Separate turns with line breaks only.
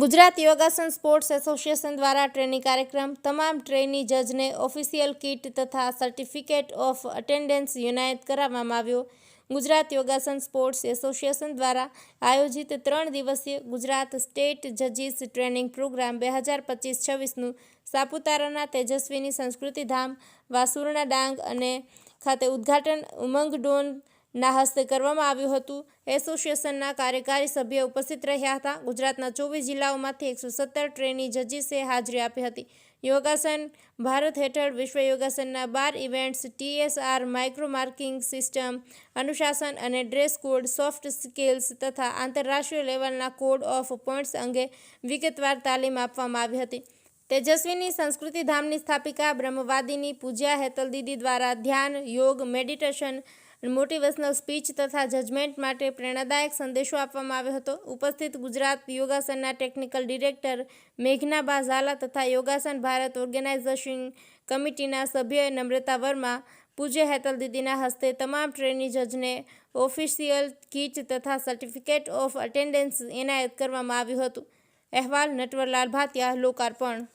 ગુજરાત યોગાસન sports association દ્વારા training કાર્યક્રમ તમામ ટ્રેની જજને ઓફિશિયલ કિટ તથા સર્ટિફિકેટ ઓફ અટેન્ડન્સ યુનાયત કરાવવામાં આવ્યો. ગુજરાત યોગાસન સ્પોર્ટ્સ એસોસિએશન દ્વારા આયોજિત ત્રણ દિવસીય ગુજરાત સ્ટેટ જજીસ ટ્રેનિંગ પ્રોગ્રામ બે હજાર પચીસ છવ્વીસનું સાપુતારાના તેજસ્વીની સંસ્કૃતિધામ વાસુરણા ડાંગ અને ખાતે ઉદ્ઘાટન ઉમંગ ડોન ના હસ્તે કરવામાં આવ્યું હતું. એસોસિએશનના કાર્યકારી સભ્ય ઉપસ્થિત રહ્યા હતા. ગુજરાતના ચોવીસ જિલ્લાઓમાંથી એકસો સત્તર ટ્રેની જજીસે હાજરી આપી હતી. યોગાસન ભારત હેઠળ વિશ્વ યોગાસનના બાર events, TSR micro marking system, અનુશાસન અને ડ્રેસ કોડ, સોફ્ટ સ્કિલ્સ તથા આંતરરાષ્ટ્રીય લેવલના કોડ ઓફ પોઇન્ટ્સ અંગે વિગતવાર તાલીમ આપવામાં આવી હતી. તેજસ્વીની સંસ્કૃતિ ધામની સ્થાપિકા બ્રહ્મવાદીની પૂજ્યા હેતલ દીદી દ્વારા ધ્યાન, યોગ, મેડિટેશન મોટિવેશનલ સ્પીચ તથા જજમેન્ટ માટે પ્રેરણાદાયક સંદેશો આપવામાં આવ્યો હતો. ઉપસ્થિત ગુજરાત યોગાસનના ટેકનિકલ ડિરેક્ટર મેઘનાબા ઝાલા તથા યોગાસન ભારત ઓર્ગેનાઇઝેશન કમિટીના સભ્ય નમ્રતા વર્મા, પૂજ્ય હેતલ દીદીના હસ્તે તમામ ટ્રેની જજને ઓફિશિયલ કીટ તથા સર્ટિફિકેટ ઓફ અટેન્ડન્સ એનાયત કરવામાં આવ્યું હતું. અહેવાલ નટવરલાલ ભાતિયા લોકાર્પણ.